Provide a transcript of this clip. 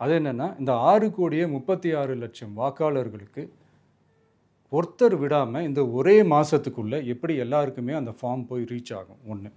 அது என்னென்னா இந்த ஆறு கோடியே முப்பத்தி ஆறு லட்சம் வாக்காளர்களுக்கு ஒருத்தர் விடாமல் இந்த ஒரே மாதத்துக்குள்ளே எப்படி எல்லாருக்குமே அந்த ஃபார்ம் போய் ரீச் ஆகும்? ஒன்று